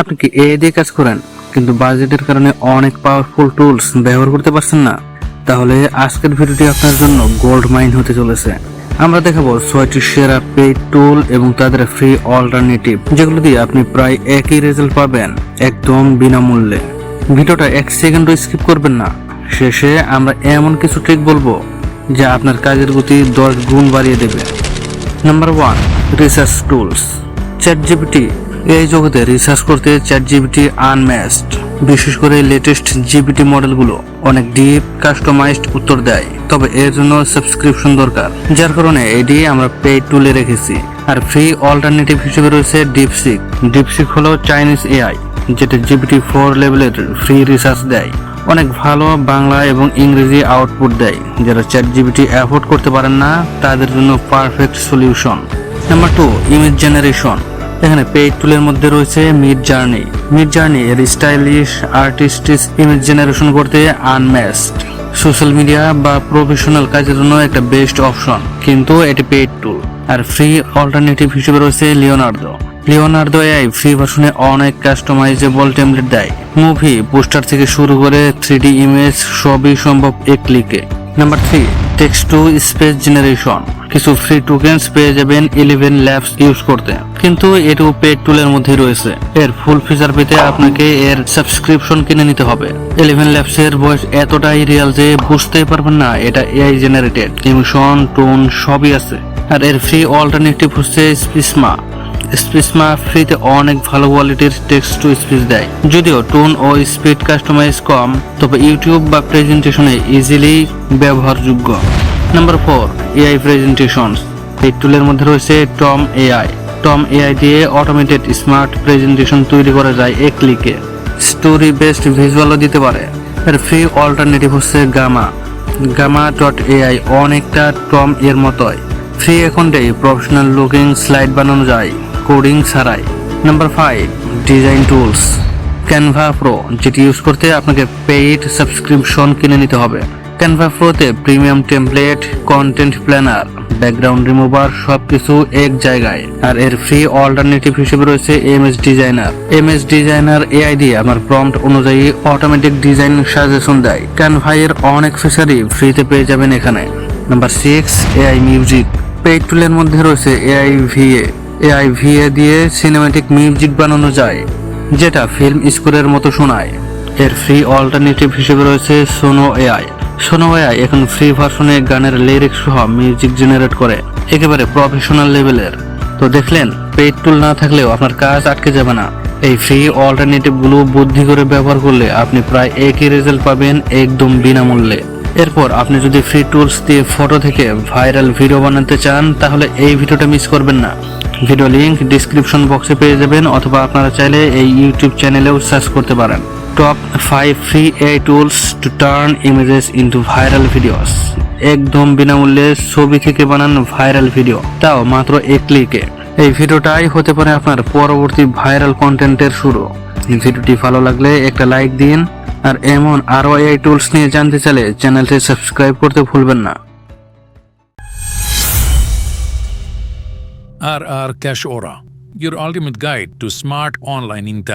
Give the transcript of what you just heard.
আপনি কি এ দিয়ে কাজ করেন? কিন্তু বাজেটের কারণে অনেক পাওয়ারফুল টুলস ব্যবহার করতে পারছেন না। তাহলে আজকের ভিডিওটি আপনার জন্য গোল্ড মাইন হতে চলেছে। আমরা দেখাবো ছয়টি সেরা পেইড টুল এবং তাদের ফ্রি অল্টারনেটিভ যেগুলো দিয়ে আপনি প্রায় একই রেজাল্ট পাবেন, একদম বিনামূল্যে। ভিডিওটা এক সেকেন্ডও স্কিপ করবেন না। শেষে আমরা এমন কিছু ট্রিক বলব, যা আপনার কাজের গতি দশ গুণ বাড়িয়ে দেবে। Number one research tools ChatGPT এই জগতে রিসার্চ করতে চ্যাট জিবিটি আনম্যাচড বিশেষ করে লেটেস্ট জিপিটি মডেলগুলো অনেক ডিপ কাস্টমাইজড উত্তর দেয়। তবে এর জন্য সাবস্ক্রিপশন দরকার। যার কারণে এটি আমরা পেইড টুলে রেখেছি। আর ফ্রি অল্টারনেটিভ হিসেবে রয়েছে ডিপসিক ডিপসিক হলো চাইনিজ এআই যেটা জিপিটি ফোর লেভেলের ফ্রি রিসার্চ দেয়। অনেক ভালো বাংলা এবং ইংরেজি আউটপুট দেয়। যারা চ্যাট জিবিটি অ্যাফোর্ড করতে পারেন না, তাদের জন্য perfect solution number two image generation এখানে পেইড টুলের মধ্যে রয়েছে মিড জার্নি। মিড জার্নি এর স্টাইলিশ আর্টিস্টিস ইমেজ জেনারেশন করতে আনম্যাচড। সোশ্যাল মিডিয়া বা প্রফেশনাল কাজের জন্য একটা বেস্ট অপশন, কিন্তু এটি পেইড টুল। আর ফ্রি অল্টারনেটিভ হিসেবে রয়েছে লিওনার্দো। লিওনার্দো এআই ফ্রি ভার্সনে অনেক কাস্টমাইজেবল টেমপ্লেট দেয়। মুভি, পোস্টার থেকে শুরু করে থ্রি ইমেজ সবই সম্ভব এক ক্লিকে। Number three, text to space generation. কিছু ফ্রি টোকেন্স পেয়ে যাবেন ইলেভেন ল্যাবস ইউজ করতে। কিন্তু এটিও পেড টুলের মধ্যে রয়েছে। এর ফুল ফিচার পেতে আপনাকে এর সাবস্ক্রিপশন কিনে নিতে হবে। ইলেভেন ল্যাবস এর ভয়েস এতটাই রিয়েল যে বুঝতেই পারবেন না, এটা এআই জেনারেটেড ইমোশন টোন সবই আছে। আর এর ফ্রি অল্টারনেটিভ হচ্ছে স্পিসমা স্পিসমা ফ্রিতে অনেক ভালো কোয়ালিটির টেক্সট টু স্পিচ দেয়। যদিও টোন ও স্পিড কাস্টমাইজ কম, তবে ইউটিউব বা প্রেজেন্টেশনে ইজিলি ব্যবহারযোগ্য। নাম্বার ফোর এআই প্রেজেন্টেশনস এই টুলের মধ্যে রয়েছে টম এআই টম এআই দিয়ে অটোমেটেড স্মার্ট প্রেজেন্টেশন তৈরি করা যায় এক ক্লিকে স্টোরি বেসড ভিজুয়ালও দিতে পারে। এর ফ্রি অল্টারনেটিভ হচ্ছে গামা গামা ডট এআই অনেকটা টম এর মতোই। ফ্রি অ্যাকাউন্টে প্রফেশনাল লুকিং স্লাইড বানানো যায় কোডিং ছাড়াই। Number five design tools Canva pro যেটি ইউজ করতে আপনাকে পেইড সাবস্ক্রিপশন কিনে নিতে হবে। Canva প্রোতে premium template content planner background remover সবকিছু এক জায়গায়। আর এর ফ্রি অল্টারনেটিভ হিসেবে রয়েছে MS designer MS designer AI দিয়ে আমার প্রম্পট অনুযায়ী অটোমেটিক ডিজাইন সাজেশন দেয়। ক্যানভা এর অনেক ফিচারই ফ্রিতে পেয়ে যাবেন এখানে। Number six AI music paid টুলের মধ্যে রয়েছে এআই ভিএ এআই ভিএ দিয়ে সিনেমাটিক মিউজিক বানানো যায়, যেটা ফিল্ম স্কোরের মতো শোনায়। এর ফ্রি অল্টারনেটিভ হিসেবে রয়েছে সোনো এআই সোনো এআই এখন ফ্রি ভার্সনে গানের লিরিক্স সহ মিউজিক জেনারেট করে, একেবারে প্রফেশনাল লেভেলের তো দেখলেন পেইড টুল না থাকলেও আপনার কাজ আটকে যাবে না। এই ফ্রি অল্টারনেটিভগুলো বুদ্ধি করে ব্যবহার করলে আপনি প্রায় একই রেজাল্ট পাবেন একদম বিনামূল্যে। এরপর আপনি যদি ফ্রি টুলস দিয়ে ফটো থেকে ভাইরাল ভিডিও বানাতে চান, তাহলে এই ভিডিওটা মিস করবেন না। ভিডিও লিংক ডিসক্রিপশন বক্সে পেয়ে যাবেন, অথবা আপনারা চাইলে এই ইউটিউব চ্যানেলেও সার্চ করতে পারেন। Top five free A tools to turn images into viral videos একদম বিনামূল্যে ছবি থেকে বানান ভাইরাল ভিডিও তাও মাত্র এক ক্লিকে এই ভিডিওটাই হতে পারে আপনার পরবর্তী ভাইরাল কন্টেন্টের শুরু। ভিডিওটি ভালো লাগলে একটা লাইক দিন। আর এমন আরও এই টুলস নিয়ে জানতে চাইলে চ্যানেলটি সাবস্ক্রাইব করতে ভুলবেন না। RR Cash Aura, your ultimate guide to smart online income.